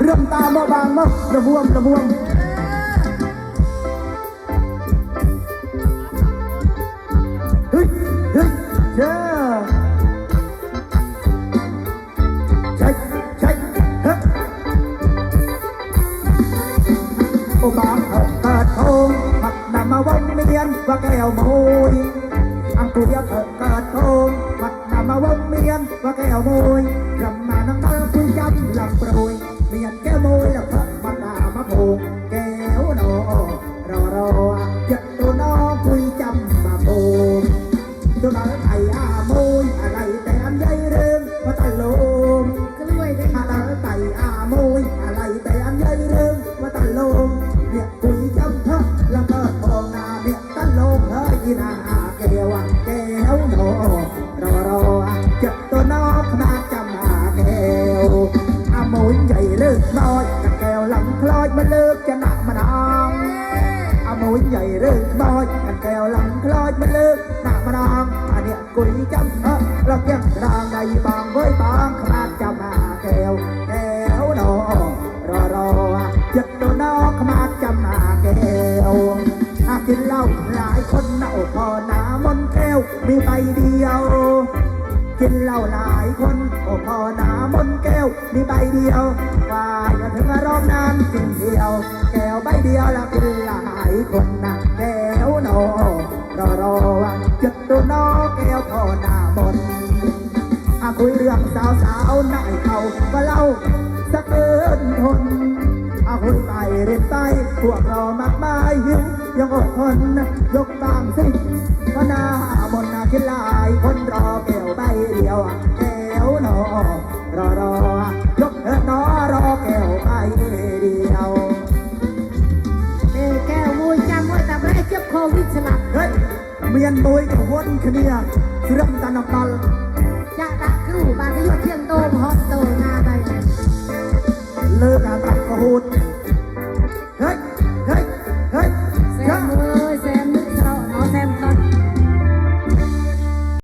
เริ่มตามมาบางมาระบวมระบวมเฮ้ยเฮ้ยเจ้าใช่ใช่เฮ้ยโอบางเถิดเกิดโทงผักนำมาวนเวียนว่าแก้วมวยอัง แก้วโนรอรอเจ็ดตัวน้องคุยจำมาโพงตัวนั้นไอ้อามยอะไรแต่อันใหญ่เริ่มมาตะลมกล้วยได้มาตะไต่อามยอะไรแต่อันใหญ่เริ่มมาตะลมเนี่ยคุยจ มุยใหญ่เรื่องบอยกันแก้วหลังคลอยมันเลิกหน้ามานางอันเนี้ยกุยจำเออเราเก็บรางในบางเว้ยบางขนาดจำมาแก้วแก้วโนรอรอเจ็บตัวนอกขนาดจำมาแก้วอากินเหล้าหลายคนเน่าพอหนามนแก้วมีใบเดียว กินเหล้าหลายคนโอ้พอหนามนแก้วมีใบเดียวว่าอย่าถึงอารมณ์นั้นกินเดียว แก้วใบเดียวแล้วกินหลา คนนะแก้วโนรอรอว่าจุดตัวนอแก้วพอหนามนอาคุยเรื่องสาวสาวนายเขาก็เล่าสะเกินทนอาคุยไปเรียนไปพวกเรามากมายหิวยังอดทนยกบางสิก็หน้ามนนาคิดหลายคนรอแก้วใบเดียวแก้วนอ ดสลับเฮ้ยเมียนมวยกับวนคเนียสิรำตันปัลจะดักคือบางก็ยอดเที่ยง